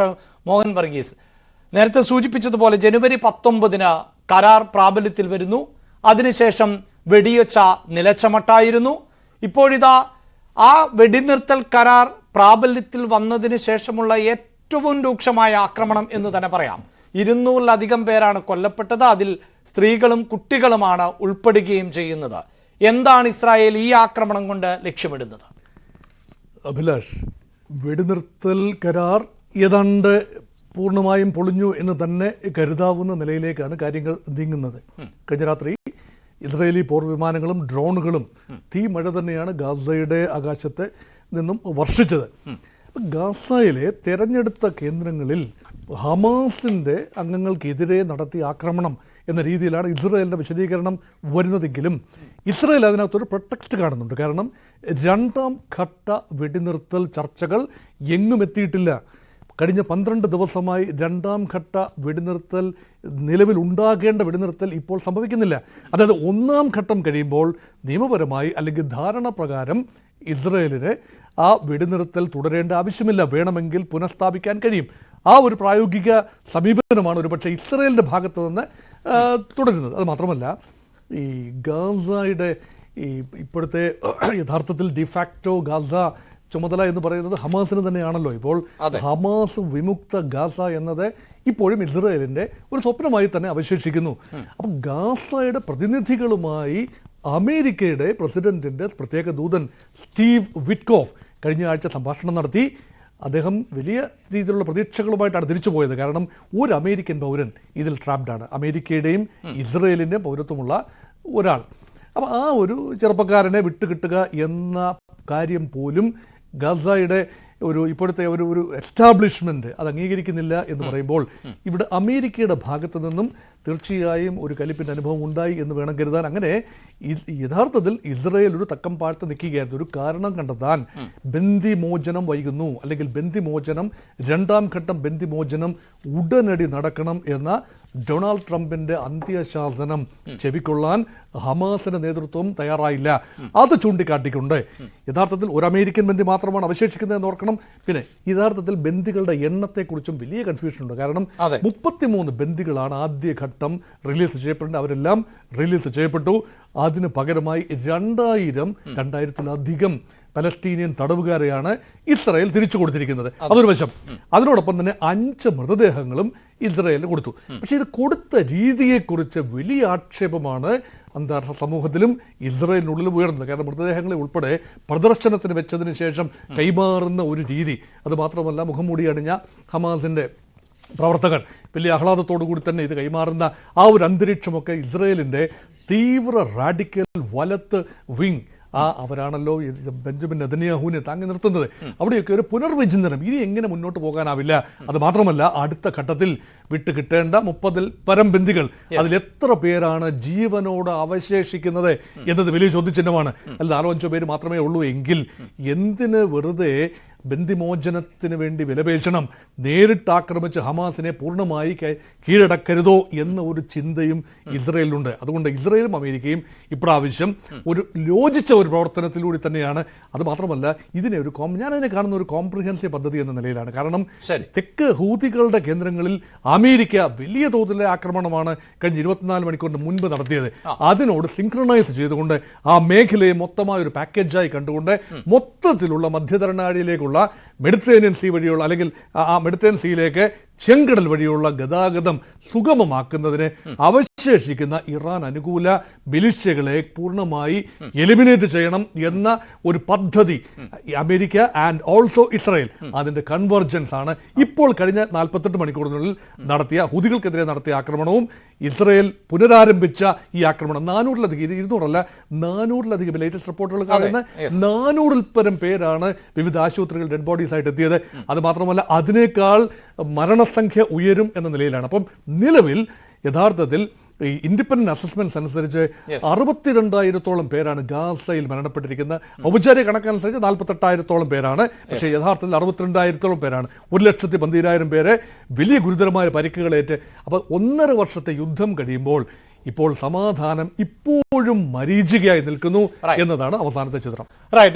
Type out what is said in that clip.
Doctor Mohan Varghese നേരത്തെ സൂചിപ്പിച്ചതുപോലെ ജനുവരി പത്തൊമ്പതിന് കരാർ പ്രാബല്യത്തിൽ വരുന്നു. അതിനുശേഷം വെടിയൊച്ച നിലച്ചമട്ടായിരുന്നു. ഇപ്പോഴിതാ ആ വെടിനിർത്തൽ കരാർ പ്രാബല്യത്തിൽ വന്നതിന് ശേഷമുള്ള ഏറ്റവും രൂക്ഷമായ ആക്രമണം എന്ന് തന്നെ പറയാം. ഇരുന്നൂറിലധികം പേരാണ് കൊല്ലപ്പെട്ടത്. അതിൽ സ്ത്രീകളും കുട്ടികളുമാണ് ഉൾപ്പെടുകയും ചെയ്യുന്നത്. എന്താണ് ഇസ്രായേൽ ഈ ആക്രമണം കൊണ്ട് ലക്ഷ്യമിടുന്നത്? അഭിലാഷ് വെടിനിർത്തൽ കരാർ ഏതാണ്ട് പൂർണമായും പൊളിഞ്ഞു എന്ന് തന്നെ കരുതാവുന്ന നിലയിലേക്കാണ് കാര്യങ്ങൾ നീങ്ങുന്നത്. കഴിഞ്ഞ രാത്രി ഇസ്രയേലി പോർ വിമാനങ്ങളും ഡ്രോണുകളും തീ മഴ തന്നെയാണ് ഗാസയുടെ ആകാശത്ത് നിന്നും വർഷിച്ചത്. ഗാസയിലെ തെരഞ്ഞെടുത്ത കേന്ദ്രങ്ങളിൽ ഹമാസിന്റെ അംഗങ്ങൾക്കെതിരെ നടത്തിയ ആക്രമണം എന്ന രീതിയിലാണ് ഇസ്രയേലിന്റെ വിശദീകരണം വരുന്നതെങ്കിലും ഇസ്രയേൽ അതിനകത്തൊരു പ്രൊട്ടക്റ്റ് കാണുന്നുണ്ട്. കാരണം രണ്ടാം ഘട്ട വെടിനിർത്തൽ ചർച്ചകൾ എങ്ങും എത്തിയിട്ടില്ല. കഴിഞ്ഞ പന്ത്രണ്ട് ദിവസമായി രണ്ടാം ഘട്ട വെടിനിർത്തൽ നിലവിൽ ഉണ്ടാകേണ്ട വെടിനിർത്തൽ ഇപ്പോൾ സംഭവിക്കുന്നില്ല. അതായത് ഒന്നാം ഘട്ടം കഴിയുമ്പോൾ നിയമപരമായി അല്ലെങ്കിൽ ധാരണ പ്രകാരം ഇസ്രയേലിന് ആ വെടിനിർത്തൽ തുടരേണ്ട ആവശ്യമില്ല. വേണമെങ്കിൽ പുനഃസ്ഥാപിക്കാൻ കഴിയും. ആ ഒരു പ്രായോഗിക സമീപനമാണ് ഒരുപക്ഷെ ഇസ്രയേലിന്റെ ഭാഗത്ത് നിന്ന് തുടരുന്നത്. അത് മാത്രമല്ല ഈ ഗാസയുടെ ഈ ഇപ്പോഴത്തെ യഥാർത്ഥത്തിൽ ഡിഫാക്റ്റോ ഗാസ ചുമതല എന്ന് പറയുന്നത് ഹമാസിന് തന്നെയാണല്ലോ. ഇപ്പോൾ ഹമാസ് വിമുക്ത ഗാസ എന്നത് ഇപ്പോഴും ഇസ്രയേലിന്റെ ഒരു സ്വപ്നമായി തന്നെ അവശേഷിക്കുന്നു. അപ്പം ഗാസയുടെ പ്രതിനിധികളുമായി അമേരിക്കയുടെ പ്രസിഡന്റിന്റെ പ്രത്യേക ദൂതൻ സ്റ്റീവ് വിറ്റ്കോഫ് കഴിഞ്ഞ ആഴ്ച സംഭാഷണം നടത്തി. അദ്ദേഹം വലിയ രീതിയിലുള്ള പ്രതീക്ഷകളുമായിട്ടാണ് തിരിച്ചു പോയത് കാരണം ഒരു അമേരിക്കൻ പൗരൻ ഇതിൽ ട്രാപ്ഡാണ് അമേരിക്കയുടെയും ഇസ്രയേലിന്റെയും പൗരത്വമുള്ള ഒരാൾ. അപ്പം ആ ഒരു ചെറുപ്പക്കാരനെ വിട്ടുകിട്ടുക എന്ന കാര്യം പോലും ഗസയുടെ ഒരു ഇപ്പോഴത്തെ ഒരു ഒരു എസ്റ്റാബ്ലിഷ്മെന്റ് അത് അംഗീകരിക്കുന്നില്ല എന്ന് പറയുമ്പോൾ ഇവിടെ അമേരിക്കയുടെ ഭാഗത്തു നിന്നും തീർച്ചയായും ഒരു കലിപ്പിന്റെ അനുഭവം ഉണ്ടായി എന്ന് വേണം കരുതാൻ. അങ്ങനെ യഥാർത്ഥത്തിൽ ഇസ്രയേൽ ഒരു തക്കം പാഴ്ത്ത് നിൽക്കുകയായിരുന്നു. ഒരു കാരണം കണ്ടെത്താൻ ബന്ദിമോചനം വൈകുന്നു. അല്ലെങ്കിൽ ബന്ദിമോചനം രണ്ടാം ഘട്ടം ബന്ദിമോചനം ഉടനടി നടക്കണം എന്ന ഡൊണാൾഡ് ട്രംപിന്റെ അന്ത്യശാസനം ചെവിക്കൊള്ളാൻ ഹമാസിന്റെ നേതൃത്വം തയ്യാറായില്ല. അത് ചൂണ്ടിക്കാട്ടിക്കൊണ്ട് യഥാർത്ഥത്തിൽ ഒരു അമേരിക്കൻ ബന്ധി മാത്രമാണ് അവശേഷിക്കുന്നത് എന്ന് ഓർക്കണം. പിന്നെ യഥാർത്ഥത്തിൽ ബന്ദികളുടെ എണ്ണത്തെക്കുറിച്ചും വലിയ കൺഫ്യൂഷൻ ഉണ്ട്. കാരണം. മുപ്പത്തിമൂന്ന് ബന്ദികളാണ് ആദ്യഘട്ടം റിലീസ് ചെയ്യപ്പെടേണ്ടത്. അവരെല്ലാം റിലീസ് ചെയ്യപ്പെട്ടു. അതിന് പകരമായി രണ്ടായിരം രണ്ടായിരത്തിലധികം പലസ്തീനിയൻ തടവുകാരെയാണ് ഇസ്രയേൽ തിരിച്ചു കൊടുത്തിരിക്കുന്നത്. അതൊരു വശം. അതിനോടൊപ്പം തന്നെ അഞ്ച് മൃതദേഹങ്ങളും ഇസ്രയേൽ കൊടുത്തു. പക്ഷേ ഇത് കൊടുത്ത രീതിയെക്കുറിച്ച് വലിയ ആക്ഷേപമാണ് അന്താരാഷ്ട്ര സമൂഹത്തിലും ഇസ്രയേലിനുള്ളിൽ ഉയർന്നത്. കാരണം മൃതദേഹങ്ങളെ ഉൾപ്പെടെ പ്രദർശനത്തിന് വെച്ചതിന് ശേഷം കൈമാറുന്ന ഒരു രീതി. അത് മാത്രമല്ല മുഖംമൂടി അണിഞ്ഞ ഹമാസിന്റെ പ്രവർത്തകർ വലിയ ആഹ്ലാദത്തോടു കൂടി തന്നെ ഇത് കൈമാറുന്ന ആ ഒരു അന്തരീക്ഷമൊക്കെ ഇസ്രയേലിന്റെ തീവ്ര റാഡിക്കൽ വലത്ത് വിങ് ആ അവരാണല്ലോ ബെഞ്ചമിൻ നെതന്യാഹുവിനെ താങ്ങി നിർത്തുന്നത്. അവിടെയൊക്കെ ഒരു പുനർവിചിന്തനം. ഇനി എങ്ങനെ മുന്നോട്ട് പോകാനാവില്ല. അത് മാത്രമല്ല അടുത്ത ഘട്ടത്തിൽ വിട്ട് കിട്ടേണ്ട മുപ്പതിൽ പരം ബന്ദികൾ. അതിൽ എത്ര പേരാണ് ജീവനോട് അവശേഷിക്കുന്നത് എന്നത് വലിയ ചോദ്യചിഹ്നമാണ്. അല്ല നാലോ അഞ്ചോ പേര് മാത്രമേ ഉള്ളൂ. എങ്കിൽ എന്തിന് വെറുതെ ബന്ദിമോചനത്തിന് വേണ്ടി വിലപേശണം നേരിട്ട് ആക്രമിച്ച് ഹമാസിനെ പൂർണമായി കീഴടക്കരുതോ എന്ന ഒരു ചിന്തയും ഇസ്രയേലിനുണ്ട് അതുകൊണ്ട് ഇസ്രയേലും അമേരിക്കയും ഇപ്രാവശ്യം ഒരു യോജിച്ച ഒരു പ്രവർത്തനത്തിലൂടെ തന്നെയാണ്. അത് മാത്രമല്ല ഇതിനെ ഒരു കോം ഞാനതിനെ കാണുന്ന ഒരു കോംപ്രിഹെൻസീവ് പദ്ധതി എന്ന നിലയിലാണ്. കാരണം തെക്ക് ഹൂതികളുടെ കേന്ദ്രങ്ങളിൽ അമേരിക്ക വലിയ തോതിലെ ആക്രമണമാണ് കഴിഞ്ഞ ഇരുപത്തിനാല് മണിക്കൂറിന് മുൻപ് നടത്തിയത്. അതിനോട് സിങ്ക്രണൈസ് ചെയ്തുകൊണ്ട് ആ മേഖലയെ മൊത്തമായ ഒരു പാക്കേജായി കണ്ടുകൊണ്ട് മൊത്തത്തിലുള്ള മധ്യധരണാഴിയിലേക്കുള്ള മെഡിറ്ററേനിയൻ സീ വഴിയുള്ള അല്ലെങ്കിൽ ആ- മെഡിറ്ററേനിയൻ സീയിലേക്ക് ചെങ്കടൽ വഴിയുള്ള ഗതാഗതം സുഗമമാക്കുന്നതിന് അവശേഷിക്കുന്ന ഇറാൻ അനുകൂല മിലിഷ്യകളെ പൂർണമായി എലിമിനേറ്റ് ചെയ്യണം എന്ന ഒരു പദ്ധതി. അമേരിക്ക ആൻഡ് ഓൾസോ ഇസ്രായേൽ അതിന്റെ കൺവെർജൻസ് ആണ്. ഇപ്പോൾ കഴിഞ്ഞ നാൽപ്പത്തെട്ട് മണിക്കൂറിനുള്ളിൽ നടത്തിയ ഹുദികൾക്കെതിരെ നടത്തിയ ആക്രമണവും ഇസ്രയേൽ പുനരാരംഭിച്ച ഈ ആക്രമണം നാനൂറിലധികം ഇരുന്നൂറല്ല നാനൂറിലധികം ലേറ്റസ്റ്റ് റിപ്പോർട്ടുകൾ കാണുന്ന നാനൂറിൽ പരം പേരാണ് വിവിധ ആശുപത്രികൾ ഡെഡ് ബോഡീസ് ആയിട്ട് എത്തിയത്. അത് മാത്രമല്ല അതിനേക്കാൾ മരണസംഖ്യ ഉയരും എന്ന നിലയിലാണ്. അപ്പം നിലവിൽ യഥാർത്ഥത്തിൽ ഈ ഇൻഡിപെൻഡന്റ് അസസ്മെന്റ്സ് അനുസരിച്ച് അറുപത്തിരണ്ടായിരത്തോളം പേരാണ് ഗാസയിൽ മരണപ്പെട്ടിരിക്കുന്ന ഔപചാരിക കണക്കനുസരിച്ച് നാൽപ്പത്തെട്ടായിരത്തോളം പേരാണ്. പക്ഷേ യഥാർത്ഥത്തിൽ അറുപത്തിരണ്ടായിരത്തോളം പേരാണ്. ഒരു ലക്ഷത്തി പന്തിരായിരം പേരെ വലിയ ഗുരുതരമായ പരിക്കുകളേറ്റ്. അപ്പോൾ ഒന്നര വർഷത്തെ യുദ്ധം കഴിയുമ്പോൾ ഇപ്പോൾ സമാധാനം ഇപ്പോഴും മരീചികയായി നിൽക്കുന്നു എന്നതാണ് അവസാനത്തെ ചിത്രം. റൈറ്റ്